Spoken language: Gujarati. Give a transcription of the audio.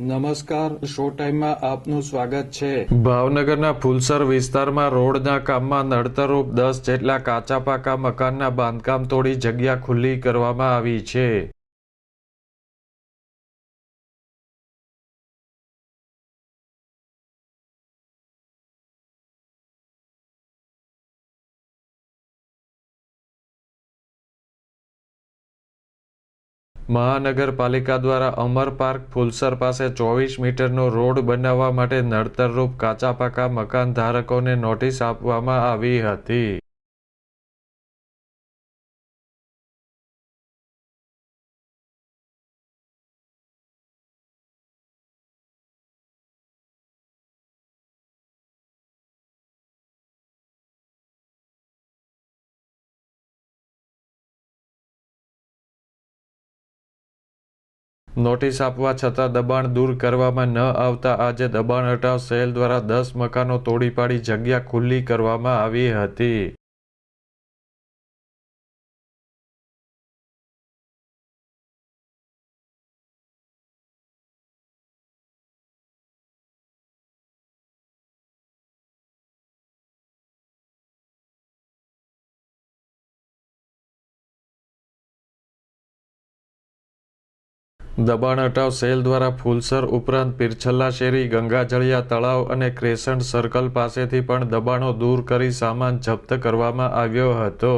નમસ્કાર, શો ટાઈમમાં આપનું સ્વાગત છે. ભાવનગરના ફુલસર વિસ્તારમાં રોડના કામમાં નડતરરૂપ દસ જેટલા કાચા પાકા મકાનના બાંધકામ તોડી જગ્યા ખુલ્લી કરવામાં આવી છે. મહાનગરપાલિકા દ્વારા અમર પાર્ક ફુલસર પાસે ચોવીસ મીટરનો રોડ બનાવવા માટે નડતરરૂપ કાચા પાકા મકાન ધારકોને નોટિસ આપવામાં આવી હતી. નોટિસ આપવા છતાં દબાણ દૂર કરવામાં ન આવતા આજે દબાણ હટાવ સેલ દ્વારા દસ મકાનો તોડી પાડી જગ્યા ખુલ્લી કરવામાં આવી હતી. દબાણ હટાવ સેલ દ્વારા ફૂલસર ઉપરાંત પીરછલ્લા શેરી ગંગાજળિયા તળાવ અને ક્રેસન્ટ સર્કલ પાસેથી પણ દબાણો દૂર કરી સામાન જપ્ત કરવામાં આવ્યો હતો.